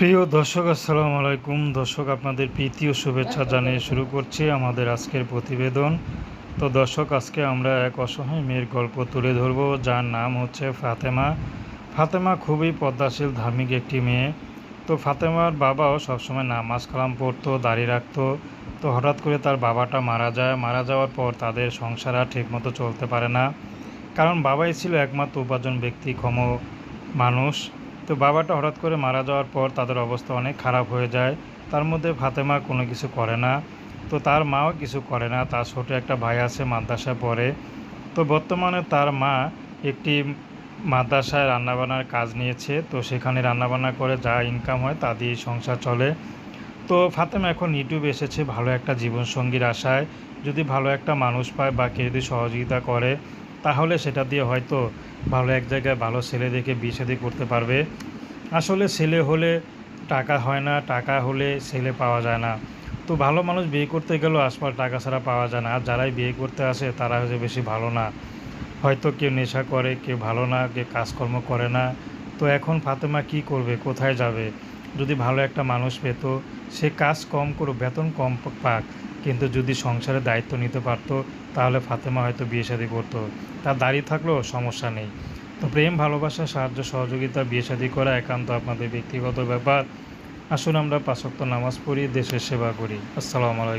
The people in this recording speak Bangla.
প্রিয় দর্শক, আসসালামু আলাইকুম। দর্শক, আপনাদের প্রীতি ও শুভেচ্ছা জানিয়ে শুরু করছি আমাদের আজকের প্রতিবেদন। তো দর্শক, আজকে আমরা এক অসহায় মেয়ের গল্প তুলে ধরব, যার নাম হচ্ছে ফাতেমা। ফাতেমা খুবই পদ্মাশীল, ধার্মিক একটি মেয়ে। তো ফাতেমার বাবাও সবসময় নামাজ কালাম পড়তো দাঁড়িয়ে রাখতো। তো হঠাৎ করে তার বাবাটা মারা যায়। মারা যাওয়ার পর তাদের সংসার আর ঠিকমতো চলতে পারে না। কারণ বাবাই ছিল একমাত্র উপার্জন ব্যক্তিক্ষম মানুষ। তো বাবাটা হঠাৎ করে মারা যাওয়ার পর তাদের অবস্থা অনেক খারাপ হয়ে যায়। তার মধ্যে ফাতেমা কোনো কিছু করে না। তো তার মাও কিছু করে না। তার ছোটো একটা ভাই আছে মাদ্রাসায় পড়ে। তো বর্তমানে তার মা একটি মাদ্রাসায় রান্নাবান্নার কাজ নিয়েছে। তো সেখানে রান্নাবান্না করে যা ইনকাম হয় তা দিয়ে সংসার চলে। তো ফাতেমা এখন ইউটিউবে এসেছে ভালো একটা জীবনসঙ্গীর আশায়। যদি ভালো একটা মানুষ পায় বা কেউ যদি সহযোগিতা করে তাহলে সেটা দিয়ে হয়তো ভালো এক জায়গায় ভালো ছেলে দেখে বিয়ে করতে পারবে। আসলে ছেলে হলে টাকা হয় না, টাকা হলে ছেলে পাওয়া যায় না। তো ভালো মানুষ বিয়ে করতে গেলেও আশপাশ টাকা ছাড়া পাওয়া যায় না। আর যারাই বিয়ে করতে আসে তারা হচ্ছে বেশি ভালো না। হয়তো কেউ নেশা করে, কেউ ভালো না, কেউ কাজকর্ম করে না। তো এখন ফাতেমা কি করবে, কোথায় যাবে? যদি ভালো একটা মানুষ পেত, সে কাজ কম করো বেতন কম পাক। কিন্তু যদি সংসারে দায়িত্ব নিতে পারত, তাহলে ফাতেমা হয়তো বিয়ে শাদী করতো। তার দাঁড়িয়ে থাকলেও সমস্যা নেই। তো প্রেম, ভালোবাসা, সাহায্য, সহযোগিতা, বিয়ে সাদী করা একান্ত আপনাদের ব্যক্তিগত ব্যাপার। আসুন আমরা পাশক্ত নামাজ পড়ি, দেশের সেবা করি। আসসালামু আলাইকুম।